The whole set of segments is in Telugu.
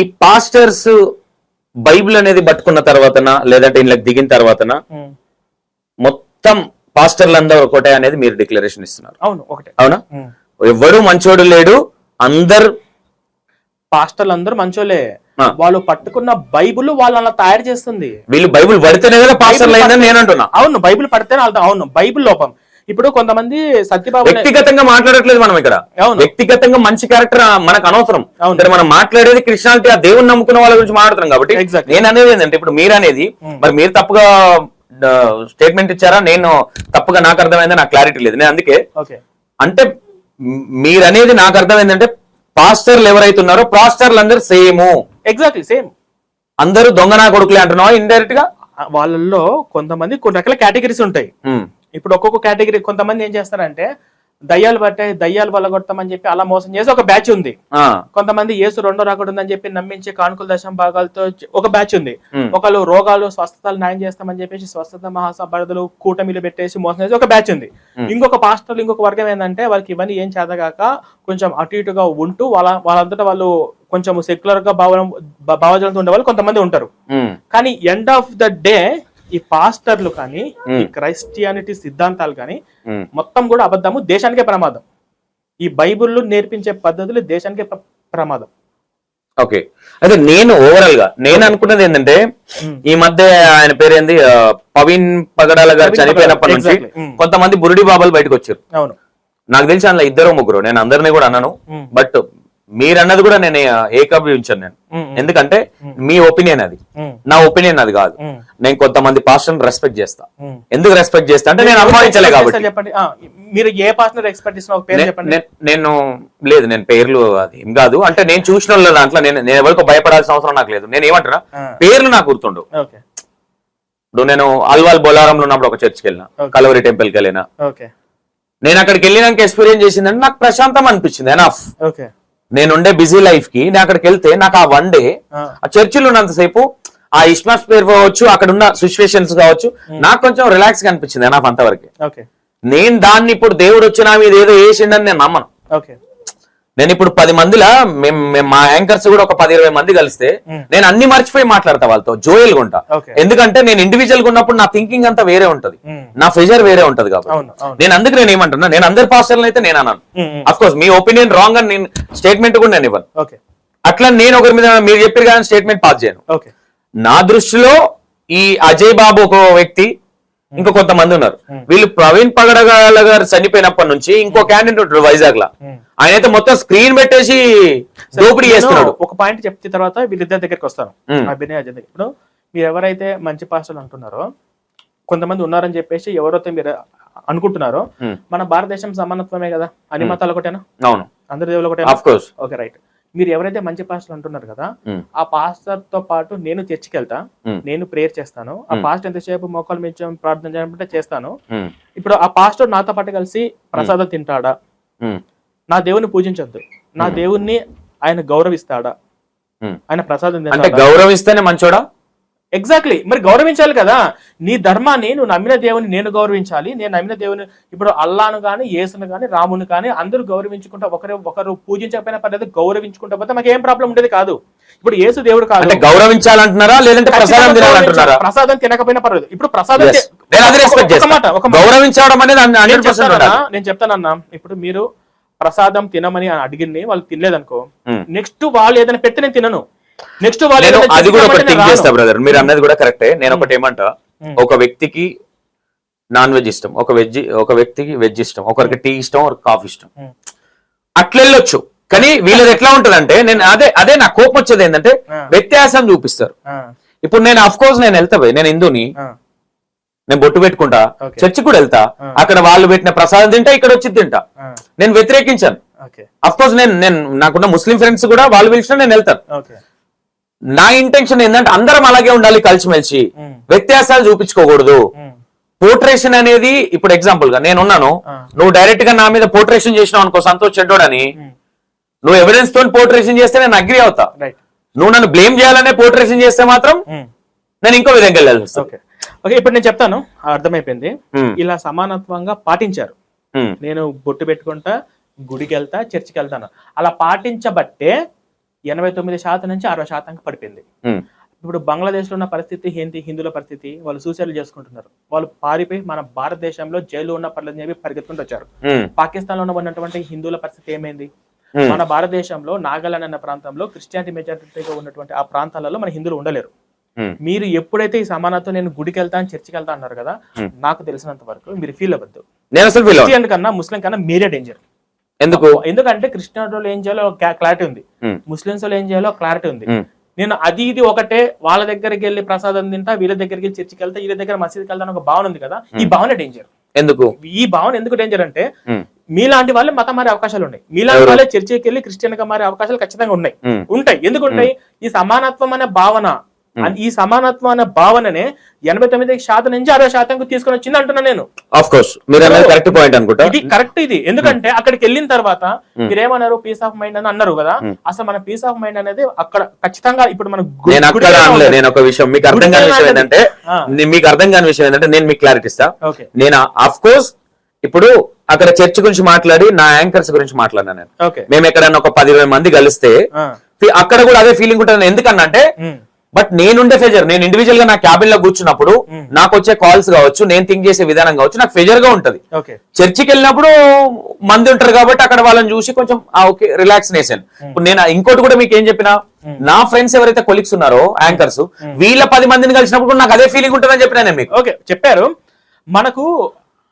ఈ పాస్టర్స్ బైబిల్ అనేది పట్టుకున్న తర్వాతన లేదంటే ఇంట్లోకి దిగిన తర్వాతన. మొత్తం పాస్టర్లు అందరూ ఒకటే అనేది మీరు డిక్లరేషన్ ఇస్తున్నారు. అవును ఒకటే. అవునా. ఎవడు మంచోడు లేడు అందరు పాస్టర్లు అందరూ మంచోలే. వాళ్ళు పట్టుకున్న బైబిల్ వాళ్ళు అలా తయారు చేస్తుంది. వీళ్ళు బైబిల్ పడితేనే కదా పాస్టర్లు అయిందని నేను అంటున్నా. అవును బైబిల్ పడితేనే అవును బైబిల్ లోపం. ఇప్పుడు కొంతమంది సత్యబాబు వ్యక్తిగతంగా మాట్లాడట్లేదు మనం ఇక్కడ. వ్యక్తిగతంగా మంచి క్యారెక్టర్ మనకు అనవసరం. మనం మాట్లాడేది క్రిస్టియానిటీ ఆ దేవుని నమ్ముకున్న వాళ్ళ గురించి మాట్లాడుతున్నాం కాబట్టి Exactly. నేను అనేది ఏంటంటే ఇప్పుడు మీరు అనేది మరి మీరు తప్పుగా స్టేట్మెంట్ ఇచ్చారా? నేను తప్పుగా నాకు అర్థమైంది నాకు క్లారిటీ లేదు. నేను అందుకే ఓకే అంటే మీరు అనేది నాకు అర్థం ఏంటంటే పాస్టర్లు ఎవరైతే ఉన్నారో పాస్టర్లు అందరు సేమ్ ఎగ్జాక్ట్లీ సేమ్ అందరూ దొంగనా కొడుకులే అంటున్నావా? ఇండైరెక్ట్గా? వాళ్ళల్లో కొంతమంది కొన్ని రకాల కేటగిరీస్ ఉంటాయి. ఉమ్, ఇప్పుడు ఒక్కొక్క కేటగిరీ కొంతమంది ఏం చేస్తారంటే దయ్యాలు పట్టే దయ్యాలు వల్లగొడతామని చెప్పి అలా మోసం చేసి ఒక బ్యాచ్ ఉంది. కొంతమంది యేసు రెండో రాకడ ఉందని చెప్పి నమ్మించి కానుకల దశం భాగాలతో ఒక బ్యాచ్ ఉంది. ఒకళ్ళు రోగాలు స్వస్థతలు న్యాయం చేస్తామని చెప్పేసి స్వస్థత మహాసభలు కూటమిలు పెట్టేసి మోసం చేసి ఒక బ్యాచ్ ఉంది. ఇంకొక పాస్టర్లు ఇంకొక వర్గం ఏంటంటే వాళ్ళకి ఇవన్నీ ఏం చేతగాక కొంచెం అటు ఇటుగా ఉంటూ వాళ్ళ వాళ్ళంతటా వాళ్ళు కొంచెం సెక్యులర్గా భావన భా- భావజాలంతో ఉండే వాళ్ళు కొంతమంది ఉంటారు. కానీ ఎండ్ ఆఫ్ ద డే ఈ పాస్టర్లు కానీ ఈ. క్రైస్టియానిటీ సిద్ధాంతాలు కానీ. మొత్తం కూడా అబద్ధము దేశానికే ప్రమాదం ఈ బైబిల్లో నేర్పించే పద్ధతులు దేశానికే ప్ర- ప్రమాదం ఓకే అయితే నేను ఓవరాల్గా నేను అనుకున్నది ఏంటంటే. ఈ మధ్య ఆయన పేరేంది పవీన్ పగడాల గారు చనిపోయినప్పటి నుంచి. కొంతమంది బురుడి బాబాలు బయటకు వచ్చారు అవును నాకు తెలిసి అందులో ఇద్దరు ముగ్గురు నేను అందరినీ కూడా అన్నాను. బట్ మీరు అన్నది కూడా నేను ఏకీభవించాను నేను. ఎందుకంటే మీ ఒపీనియన్ అది. నా ఒపీనియన్ అది కాదు. నేను కొంతమంది పాస్టర్ రెస్పెక్ట్ చేస్తా. ఎందుకు రెస్పెక్ట్ చేస్తా అంటే నేను అనుమానించలే కాబట్టి. చెప్పండి? మీరు ఏ పేరు నే- చెప్పండి. నేను లేదు నేను పేర్లు అది ఏం కాదు. అంటే నేను చూసిన వాళ్ళ దాంట్లో నేను నేను ఎవరికి భయపడాల్సిన అవసరం నాకు లేదు. నేను ఏమంటున్నా? ఆ. పేర్లు నాకు గుర్తుండు ఓకే. ఇప్పుడు నేను అల్వాల్ బొలారంలో ఉన్నప్పుడు ఒక చర్చ్కి వెళ్ళిన. కలవరి టెంపుల్కి వెళ్ళిన నేను అక్కడికి వెళ్ళినాక ఎక్స్పీరియన్స్ చేసిందంటే నాకు ప్రశాంతం అనిపించింది. Enough okay. నేను ఉండే బిజీ లైఫ్కి నేను అక్కడికి వెళ్తే నాకు ఆ వన్ డే ఆ, చర్చిలో ఉన్నంతసేపు ఆ ఇస్మాస్పేర్ కావచ్చు అక్కడ ఉన్న సిచ్యువేషన్స్ కావచ్చు నాకు కొంచెం రిలాక్స్గా అనిపించింది ఎనఫ్ అంతవరకు. నేను దాన్ని ఇప్పుడు దేవుడు వచ్చి నా మీద ఏదో వేసిండని నేను నమ్మను. ఓకే. నేను ఇప్పుడు పది మందిలా మేము మా యాంకర్స్ కూడా ఒక పది ఇరవై మంది కలిస్తే. నేను అన్ని మర్చిపోయి మాట్లాడతా వాళ్ళతో జోయల్ ఉంటా Okay. ఎందుకంటే నేను ఇండివిజువల్గా ఉన్నప్పుడు నా థింకింగ్ అంతా వేరే ఉంటది. నా ప్రెజర్ వేరే ఉంటది కాబట్టి. నేను అందుకు నేను ఏమంటున్నా నేను అందరి పాస్టర్లు అయితే నేను అన్నాను. అఫ్ కోర్స్ మీ ఒపీనియన్ రాంగ్ అని నేను స్టేట్మెంట్ కూడా నేను ఇవ్వను. అట్లా నేను ఒకరి మీద మీరు చెప్పారు కానీ స్టేట్మెంట్ పాస్ చేయను. నా దృష్టిలో ఈ అజయ్ బాబు ఒక వ్యక్తి ఇంకో కొంతమంది ఉన్నారు. వీళ్ళు ప్రవీణ్ పగడగాల గారు చనిపోయినప్పటి నుంచి ఇంకో క్యాండిడేట్ వైజాగ్ లా. ఆయన అయితే మొత్తం స్క్రీన్ పెట్టేసి దోపిడీ నేను చేస్తున్నాడు. ఒక పాయింట్ చెప్తే తర్వాత వీళ్ళిద్దరి దగ్గరికి వస్తాను ఉమ్. అభినయ్ అజయ్ దగ్గర ఇప్పుడు మీరు ఎవరైతే మంచి పాస్టర్లు అంటున్నారో కొంతమంది ఉన్నారని చెప్పేసి ఎవరైతే మీరు అనుకుంటున్నారో ఉమ్. మన భారతదేశం సమానత్వమే కదా? అన్ని మతాలు ఒకటేనా? అవును. అందరి దేవులు ఒకటేనా? కోర్స్ ఓకే రైట్ మీరు ఎవరైతే మంచి పాస్టర్లు అంటున్నారు కదా. ఆ పాస్టర్తో పాటు నేను చర్చికి వెళ్తా. నేను ప్రేయర్ చేస్తాను ఆ పాస్టర్ ఎంతసేపు మోకాలు మించం ప్రార్థన చేయమంటే చేస్తాను. ఇప్పుడు ఆ పాస్టర్ నాతో పాటు కలిసి ప్రసాదం తింటాడా? నా దేవుని పూజించొద్దు. నా దేవుణ్ణి ఆయన గౌరవిస్తాడా. ఆయన ప్రసాదం అంటే గౌరవిస్తేనే మంచోడా? ఎగ్జాక్ట్లీ మరి గౌరవించాలి కదా. నీ ధర్మాన్ని నువ్వు నమ్మిన దేవుని నేను గౌరవించాలి. నేను నమ్మిన దేవుని ఇప్పుడు అల్లాను కానీ యేసును కానీ రాముని కానీ అందరూ గౌరవించుకుంటా ఒకరు ఒకరు పూజించకపోయినా పర్లేదు గౌరవించుకుంటా పోతే మాకు ఏం ప్రాబ్లం ఉండేది కాదు. ఇప్పుడు యేసు దేవుడు కాదు. అంటే గౌరవించాలంటున్నారా? లేదంటే ప్రసాదం తినాలంటున్నారా. ప్రసాదం తినకపోయినా పర్లేదు. ఇప్పుడు ప్రసాదం నేను చెప్తానన్నా ఇప్పుడు మీరు ప్రసాదం తినమని అడిగింది. వాళ్ళు తినలేదనుకో. Hmm. నెక్స్ట్ వాళ్ళు ఏదైనా పెడితే నేను తినను. నెక్స్ట్ వాళ్ళు అది కూడా ఒకటి థింక్ చేస్తా. బ్రదర్ మీరు అన్నది కూడా కరెక్టే నేను ఒకటి ఏమంటా. ఒక వ్యక్తికి నాన్ వెజ్ ఇష్టం. ఒక వెజ్ ఒక వ్యక్తికి వెజ్ ఇష్టం. ఒకరికి టీ ఇష్టం ఒకరికి కాఫీ ఇష్టం. అట్లా వెళ్ళొచ్చు కానీ వీళ్ళది ఎట్లా ఉంటదంటే నేను అదే అదే నా కోపం వచ్చేది ఏంటంటే. వ్యత్యాసం చూపిస్తారు. ఇప్పుడు నేను అఫ్ కోర్స్ నేను వెళ్తా నేను హిందూని నేను బొట్టు పెట్టుకుంటా. చర్చి కూడా వెళ్తా. అక్కడ వాళ్ళు పెట్టిన ప్రసాదం తింటా ఇక్కడ వచ్చి తింటా. నేను వ్యతిరేకించాను. అఫ్ కోర్స్ నేను నేను నాకున్న ముస్లిం ఫ్రెండ్స్ కూడా వాళ్ళు పిలిచినా నేను వెళ్తాను. నా ఇంటెన్షన్ ఏంటంటే అందరం అలాగే ఉండాలి కలిసిమెలిసి. వ్యత్యాసాలు చూపించుకోకూడదు. పోర్ట్రేషన్ అనేది ఇప్పుడు ఎగ్జాంపుల్గా నేను ఉన్నాను. నువ్వు డైరెక్ట్గా నా మీద పోర్ట్రేషన్ చేసినావు అనుకో సంతోష్ చెడ్డోడని. నువ్వు ఎవిడెన్స్తో పోర్ట్రేషన్ చేస్తే నేను అగ్రి అవుతా. నువ్వు నన్ను బ్లేమ్ చేయాలనే పోర్ట్రేషన్ చేస్తే మాత్రం నేను ఇంకో విధంగా వస్తుంది. ఓకే ఇప్పుడు నేను చెప్తాను. అర్థమైపోయింది. ఇలా సమానత్వంగా పాటించారు. నేను బొట్టు పెట్టుకుంటా గుడికి వెళ్తా చర్చికి వెళ్తాను అలా పాటించబట్టే ఎనభై తొమ్మిది శాతం నుంచి అరవై శాతంకి పడిపోయింది. ఇప్పుడు బంగ్లాదేశ్లో ఉన్న పరిస్థితి ఏంటి? హిందువుల పరిస్థితి? వాళ్ళు సూసైడ్ చేసుకుంటున్నారు. వాళ్ళు పారిపోయి మన భారతదేశంలో జైలు ఉన్న పర్లేదు చెప్పి పరిగెత్తుకుంటూ వచ్చారు. పాకిస్తాన్లో ఉన్నటువంటి హిందువుల పరిస్థితి ఏమైంది? మన భారతదేశంలో నాగాలాండ్ అన్న ప్రాంతంలో క్రిస్టియానిటీ మెజారిటీగా ఉన్నటువంటి ఆ ప్రాంతాలలో మన హిందువులు ఉండలేరు. మీరు ఎప్పుడైతే ఈ సమానత్వం నేను గుడికి వెళ్తాను చర్చికి వెళ్తా అన్నారు కదా Hmm. నాకు తెలిసినంత వరకు మీరు ఫీల్ అవ్వద్దు. నేను అసలు క్రిస్టియన్ కన్నా ముస్లిం కన్నా మీరే డేంజర్ ఎందుకు? ఎందుకంటే క్రిస్టియన్ వాళ్ళు ఏం చేయాలో క్లారిటీ ఉంది. ఉమ్, ముస్లిమ్స్ వాళ్ళు ఏం చేయాలో క్లారిటీ ఉంది. నేను అది ఇది ఒకటే వాళ్ళ దగ్గరికి వెళ్ళి ప్రసాదం తింటా వీళ్ళ దగ్గరికి వెళ్ళి చర్చికి వెళ్తా వీళ్ళ దగ్గర మసీద్కి వెళ్తా ఒక భావన ఉంది కదా ఈ భావన డేంజర్ ఎందుకు? ఈ భావన ఎందుకు డేంజర్ అంటే మీలాంటి వాళ్ళే మతం మారే అవకాశాలు ఉన్నాయి. మీలాంటి? వాళ్ళే చర్చికి వెళ్ళి క్రిస్టియన్గా మారే అవకాశాలు ఖచ్చితంగా ఉన్నాయి. ఉంటాయి. ఎందుకు ఉంటాయి? ఈ సమానత్వం అనే భావన ఈ సమానత్వం అనే భావననే ఎనభై తొమ్మిది శాతం నుంచి అరవై శాతం తీసుకొని వచ్చింది అంటున్నా నేను. ఆఫ్ కోర్స్ మీరు కరెక్ట్ పాయింట్ అనుకుంటా. ఇది కరెక్ట్ ఇది. ఎందుకంటే అక్కడికి వెళ్ళిన తర్వాత మీరేమన్నారు పీస్ ఆఫ్ మైండ్ అని అన్నారు కదా? అసలు మన పీస్ ఆఫ్ మైండ్ అనేది అక్కడ ఖచ్చితంగా ఇప్పుడు మన నేను అక్కడ గుడిలోనే అనలేదు. ఉంటుంది. నేను ఒక విషయం మీకు అర్థం కాని విషయం ఏంటంటే మీకు అర్థం కాని విషయం ఏంటంటే నేను మీకు క్లారిటీ ఇస్తా. నేను ఆఫ్ కోర్స్ ఇప్పుడు అక్కడ చర్చ్ గురించి మాట్లాడి నా యాంకర్స్ గురించి మాట్లాడినా నేను. మేము ఎక్కడైనా ఒక పది మంది కలిస్తే అక్కడ కూడా అదే ఫీలింగ్ ఉంటుంది. ఎందుకన్నా అంటే. బట్ నేనుండే ఫెజర్. నేను ఇండివిజువల్గా నా క్యాబిన్లో కూర్చున్నప్పుడు నాకు వచ్చే కాల్స్ కావచ్చు నేను థింక్ చేసే విధానం కావచ్చు నాకు ఫెజర్గా ఉంటది. చర్చికి వెళ్ళినప్పుడు మంది ఉంటారు కాబట్టి అక్కడ వాళ్ళని చూసి కొంచెం ఓకే రిలాక్స్ నేసాను. ఇప్పుడు నేను ఇంకోటి కూడా మీకు ఏం చెప్పినా నా ఫ్రెండ్స్ ఎవరైతే కొలిక్స్ ఉన్నారో యాంకర్స్ వీళ్ళ పది మందిని కలిసినప్పుడు నాకు అదే ఫీలింగ్ ఉంటుందని చెప్పినా నేను మీకు. ఓకే చెప్పారు. మనకు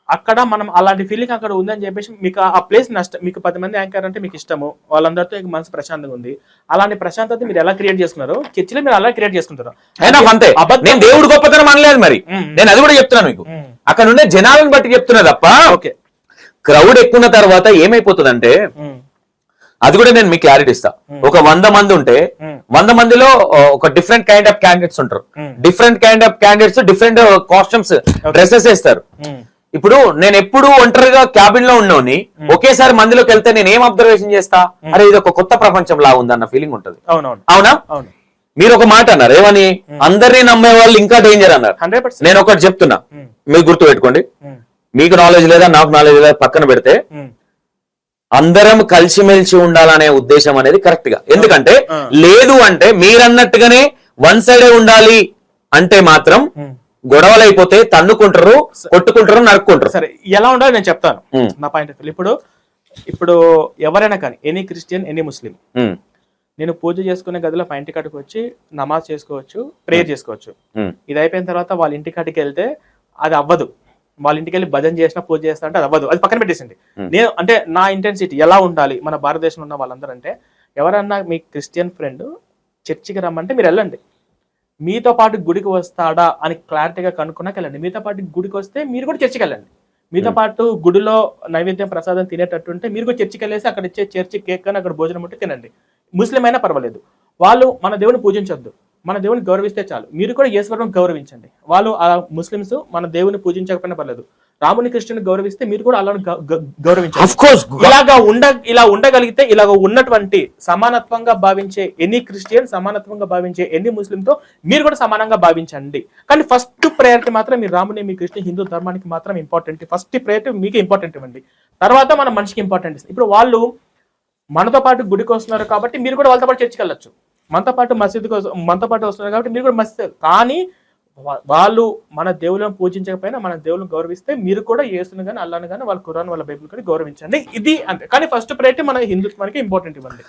అక్కడ మనం అలాంటి ఫీలింగ్ అక్కడ ఉందని చెప్పేసి మీకు ఆ ప్లేస్ నష్టం మీకు పది మంది యాంకర్ అంటే మీకు ఇష్టము. వాళ్ళందరితో మనసు ప్రశాంతంగా ఉంది. అలాంటి ప్రశాంతత మీరు ఎలా క్రియేట్ చేసుకున్నారు? చర్చిలో మీరు అలా క్రియేట్ అంతే. అబద్ధం- నేను దేవుడు గొప్పతనం అనలేదు మరి. నేను అది కూడా చెప్తున్నాను మీకు. అక్కడ ఉండే జనాలను బట్టి చెప్తున్నా తప్ప ఓకే. క్రౌడ్ ఎక్కున్న తర్వాత ఏమైపోతుందంటే. అది కూడా నేను మీకు క్లారిటీ ఇస్తా. ఒక వంద మంది ఉంటే. వంద మందిలో ఒక డిఫరెంట్ కైండ్ ఆఫ్ క్యాండిడేట్స్ ఉంటారు. Different kind of candidates different costumes dresses వేస్తారు. ఇప్పుడు నేను ఎప్పుడు ఒంటరిగా క్యాబిన్లో ఉన్నోని ఒకేసారి మందిలోకి వెళ్తే నేను ఏం అబ్జర్వేషన్ చేస్తా? అరే ఇది ఒక కొత్త ప్రపంచం లా ఉందన్న ఫీలింగ్ ఉంటది. అవునా? మీరు ఒక మాట అన్నారు ఏమని? అందరినీ నమ్మే వాళ్ళు ఇంకా డేంజర్ అన్నారు. నేను ఒకటి చెప్తున్నా. మీరు గుర్తు పెట్టుకోండి. మీకు నాలెడ్జ్ లేదా నాకు నాలెడ్జ్ లేదా పక్కన పెడితే అందరం కలిసిమెలిసి ఉండాలనే ఉద్దేశం అనేది కరెక్ట్గా. ఎందుకంటే. లేదు అంటే మీరన్నట్టుగానే వన్ సైడే ఉండాలి అంటే మాత్రం గొడవలు అయిపోతే తన్నుకుంటారు కొట్టుకుంటారు నరుక్కుంటారు. సరే ఎలా ఉండాలో నేను చెప్తాను. నా పాయింట్ ఆఫ్ ఇప్పుడు ఇప్పుడు ఎవరైనా కానీ ఎనీ క్రిస్టియన్ ఎనీ ముస్లిం నేను పూజ చేసుకునే గదిలో మా ఇంటి కాడికి వచ్చి నమాజ్ చేసుకోవచ్చు ప్రేయర్ చేసుకోవచ్చు. ఇది అయిపోయిన తర్వాత వాళ్ళ ఇంటి కాడికి వెళ్తే అది అవ్వదు. వాళ్ళ ఇంటికి వెళ్ళి భజన చేసినా పూజ చేస్తా అంటే అది అవ్వదు. అది పక్కన పెట్టేసింది. నేను అంటే నా ఇంటెన్సిటీ ఎలా ఉండాలి? మన భారతదేశంలో ఉన్న వాళ్ళందరూ అంటే ఎవరన్నా మీ క్రిస్టియన్ ఫ్రెండ్ చర్చికి రమ్మంటే మీరు వెళ్ళండి. మీతో పాటు గుడికి వస్తాడా అని క్లారిటీగా కనుక్కున్నాక వెళ్ళండి. మీతో పాటు గుడికి వస్తే మీరు కూడా చర్చికి వెళ్ళండి. మీతో పాటు గుడిలో నైవేద్యం ప్రసాదం తినేటట్టు ఉంటే మీరు కూడా చర్చికి వెళ్ళేసి అక్కడ ఇచ్చే చర్చి కేక్ అని అక్కడ భోజనం ఉంటే తినండి. ముస్లిం అయినా పర్వాలేదు. వాళ్ళు మన దేవుని పూజించొద్దు. మన దేవుని గౌరవిస్తే చాలు. మీరు కూడా ఈశ్వరం గౌరవించండి. వాళ్ళు ఆ ముస్లిమ్స్ మన దేవుని పూజించకపోయినా పర్లేదు. రాముని కృష్ణుని గౌరవిస్తే మీరు కూడా అలా course. ఇలాగా ఉండ ఇలా ఉండగలిగితే ఇలాగ ఉన్నటువంటి సమానత్వంగా భావించే ఎన్ని క్రిస్టియన్ సమానత్వంగా భావించే ఎన్ని ముస్లింతో మీరు కూడా సమానంగా భావించండి. కానీ ఫస్ట్ ప్రయారిటీ మాత్రం మీ రాముని మీ కృష్ణ హిందూ ధర్మానికి మాత్రం ఇంపార్టెంట్ ఫస్ట్ ప్రయారిటీ మీకు ఇంపార్టెంట్ ఇవ్వండి. తర్వాత మన మనిషికి ఇంపార్టెంట్ ఇప్పుడు వాళ్ళు మనతో పాటు గుడికి వస్తున్నారు కాబట్టి మీరు కూడా వాళ్ళతో పాటు చర్చికి వెళ్ళొచ్చు. మనతో పాటు మసీదుకి వస్తు- మనతో పాటు వస్తున్నారు కాబట్టి మీరు కూడా మసీదు కానీ వాళ్ళు మన దేవులను పూజించకపోయినా మన దేవులను గౌరవిస్తే మీరు కూడా యేసుని కానీ అల్లాను కానీ వాళ్ళ కురాన్ వాళ్ళ బైబిల్ కూడా గౌరవించండి. ఇది అంతే. కానీ ఫస్ట్ ప్రయారిటీ మన హిందుత్వానికి ఇంపార్టెంట్ ఇవ్వండి.